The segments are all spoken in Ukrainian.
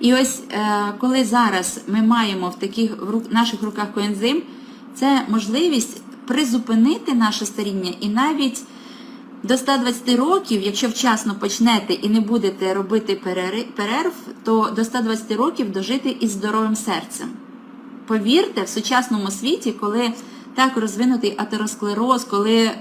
І ось е, коли зараз ми маємо в таких в наших руках коензим, це можливість призупинити наше старіння і навіть до 120 років, якщо вчасно почнете і не будете робити перерв, то до 120 років дожити із здоровим серцем. Повірте, в сучасному світі, коли так розвинутий атеросклероз, коли е,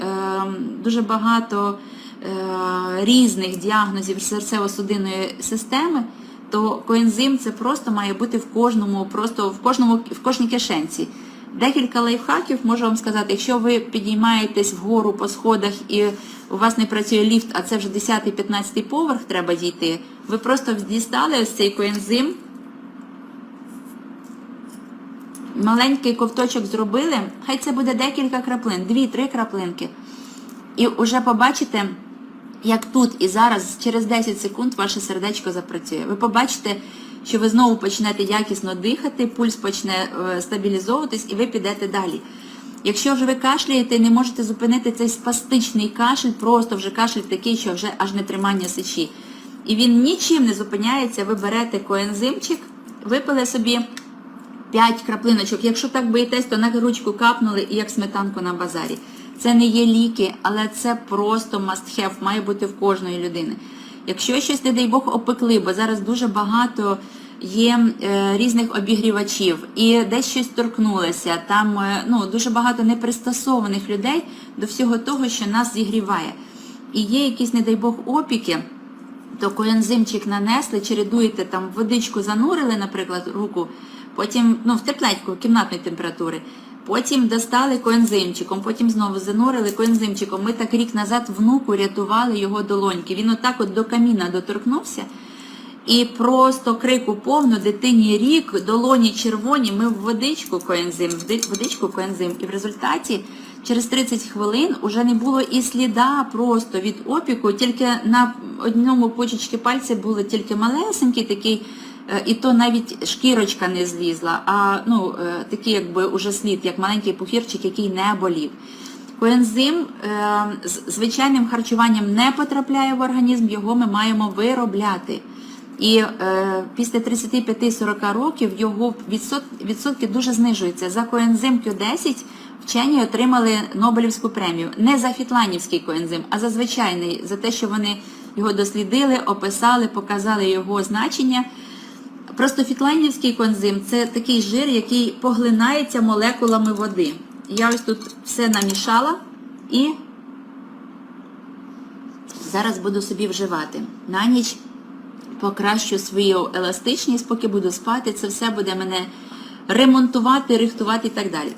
дуже багато е, різних діагнозів серцево-судинної системи, то коензим це просто має бути в кожному, просто в кожному в кожній кишенці. Декілька лайфхаків можу вам сказати, якщо ви підіймаєтесь вгору по сходах і у вас не працює ліфт, а це вже 10-15 поверх треба дійти, ви просто дістали ось цей коензим, маленький ковточок зробили, хай це буде декілька краплин, 2-3 краплинки. І вже побачите, як тут і зараз, через 10 секунд, ваше сердечко запрацює. Ви побачите, що ви знову почнете якісно дихати, пульс почне е, стабілізовуватись і ви підете далі. Якщо вже ви кашляєте і не можете зупинити цей спастичний кашель, просто вже кашель такий, що вже аж не тримання сечі. І він нічим не зупиняється, ви берете коензимчик, випили собі 5 краплиночок. Якщо так боїтесь, то на ручку капнули і як сметанку на базарі. Це не є ліки, але це просто must have, має бути в кожної людини. Якщо щось, не дай Бог, опекли, бо зараз дуже багато є е, різних обігрівачів, і десь щось торкнулося, там е, ну, дуже багато непристосованих людей до всього того, що нас зігріває. І є якісь, не дай Бог, опіки, то коензимчик нанесли, чередуєте там водичку занурили, наприклад, руку, потім ну, в тепленьку, кімнатної температури. Потім достали коензимчиком, потім знову занурили коензимчиком. Ми так рік назад внуку рятували його долоньки. Він отак от до каміна доторкнувся. І просто крику повно, дитині рік, долоні червоні, ми в водичку коензим, в водичку коензим. І в результаті через 30 хвилин уже не було і сліда просто від опіку, тільки на одному почечки пальця було тільки малесенький такий, і то навіть шкірочка не злізла, а ну, е, такий якби уже слід, як маленький пухірчик, який не болів. Коензим е, з звичайним харчуванням не потрапляє в організм, його ми маємо виробляти. І е, після 35-40 років його відсот, відсотки дуже знижуються. За коензим Q10 вчені отримали Нобелівську премію. Не за фітланівський коензим, а за звичайний, за те, що вони його дослідили, описали, показали його значення. Просто фітлайнівський конзим це такий жир, який поглинається молекулами води. Я ось тут все намішала і зараз буду собі вживати. На ніч покращу свою еластичність, поки буду спати, це все буде мене ремонтувати, рихтувати і так далі.